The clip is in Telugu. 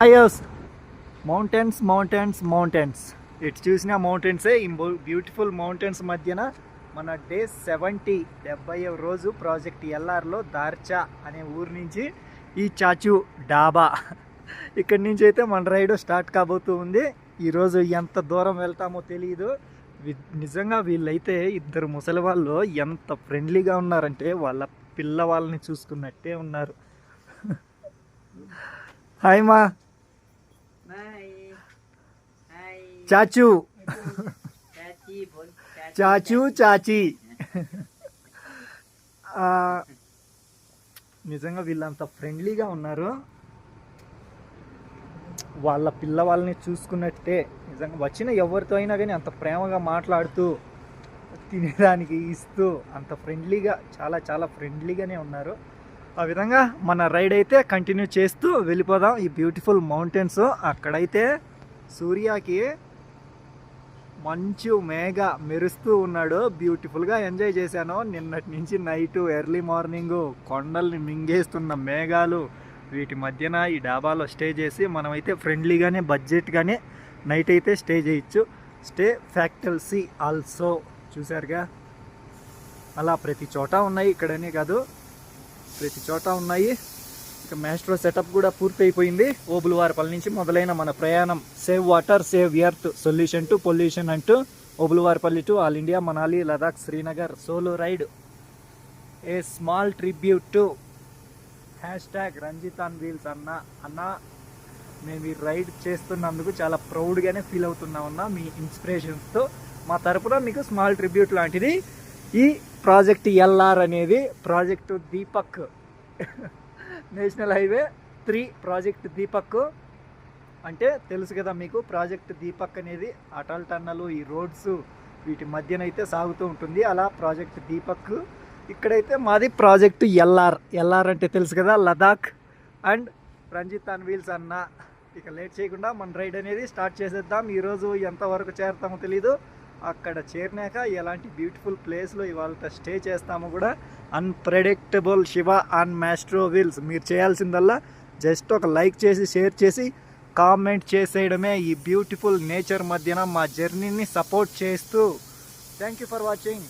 అయ్యోస్ మౌంటైన్స్ మౌంటైన్స్ మౌంటైన్స్ ఇటు చూసిన మౌంటైన్సే ఈ బ్యూటిఫుల్ మౌంటైన్స్ మధ్యన మన డే సెవెంటీ డెబ్బై రోజు ప్రాజెక్ట్ ఎల్ఆర్లో దార్చా అనే ఊరు నుంచి ఈ చాచు డాబా. ఇక్కడి నుంచి అయితే మన రైడ్ స్టార్ట్ కాబోతూ ఉంది. ఈరోజు ఎంత దూరం వెళ్తామో తెలియదు వి- నిజంగా వీళ్ళైతే ఇద్దరు ముసలి వాళ్ళు ఎంత ఫ్రెండ్లీగా ఉన్నారంటే వాళ్ళ పిల్లవాళ్ళని చూసుకున్నట్టే ఉన్నారు. హాయ్ మా చాచు. చాచు చాచి నిజంగా వీళ్ళంత ఫ్రెండ్లీగా ఉన్నారు. వాళ్ళ పిల్లవాళ్ళని చూసుకున్నట్టే నిజంగా వచ్చిన ఎవరితో అయినా కానీ అంత ప్రేమగా మాట్లాడుతూ తినేదానికి ఇస్తూ అంత ఫ్రెండ్లీగా చాలా చాలా ఫ్రెండ్లీగానే ఉన్నారు. ఆ విధంగా మన రైడ్ అయితే కంటిన్యూ చేస్తూ వెళ్ళిపోదాం ఈ బ్యూటిఫుల్ మౌంటైన్స్. అక్కడైతే సూర్యకి మంచు మేఘ మెరుస్తూ ఉన్నాడు. బ్యూటిఫుల్గా ఎంజాయ్ చేశాను. నిన్నటి నుంచి నైట్ ఎర్లీ మార్నింగ్ కొండల్ని మింగేస్తున్న మేఘాలు వీటి మధ్యన ఈ డాబాలో స్టే చేసి మనమైతే ఫ్రెండ్లీగానే బడ్జెట్గానే నైట్ అయితే స్టే చేయొచ్చు. స్టే ఫ్యాక్టల్సీ ఆల్సో చూసారుగా అలా ప్రతి చోట ఉన్నాయి ఇక్కడనే కాదు. ప్రతి చోట ఉన్నాయి. మ్యాస్ట్రో సెటప్ కూడా పూర్తి అయిపోయింది ఓబులవారిపల్లి నుంచి మొదలైన మన ప్రయాణం save water save earth solution to pollution అంటూ Obulavaripalli to all India Manali Ladakh Srinagar solo ride a small tribute to hashtag Ranjith on wheels అన్న అన్న మేము ఈ రైడ్ చేస్తున్నందుకు చాలా ప్రౌడ్గానే ఫీల్ అవుతున్నా ఉన్నా మీ ఇన్స్పిరేషన్స్తో మా తరపున మీకు స్మాల్ ట్రిబ్యూట్ లాంటిది. ఈ ప్రాజెక్ట్ ఎల్ఆర్ అనేది project Deepak national highway three project Deepak. అంటే తెలుసు కదా మీకు ప్రాజెక్ట్ దీపక్ అనేది అటల్ టన్నలు ఈ రోడ్స్ వీటి మధ్యనైతే సాగుతూ ఉంటుంది. అలా ప్రాజెక్ట్ దీపక్. ఇక్కడైతే మాది ప్రాజెక్ట్ ఎల్ఆర్. ఎల్ఆర్ అంటే తెలుసు కదా Ladakh and Ranjith on wheels అన్న. ఇక లేట్ చేయకుండా మన రైడ్ అనేది స్టార్ట్ చేసేద్దాం. ఈరోజు ఎంతవరకు చేరుతామో తెలీదు. అక్కడ చేరినాక ఎలాంటి బ్యూటిఫుల్ ప్లేస్లో ఇవాళ స్టే చేస్తాము కూడా unpredictable Shiva on maestro wheels మీరు చేయాల్సిందల్లా జస్ట్ ఒక లైక్ చేసి షేర్ చేసి కామెంట్ చేసేయడమే ఈ బ్యూటిఫుల్ నేచర్ మధ్యన మా జర్నీని సపోర్ట్ చేస్తూ. Thank you for watching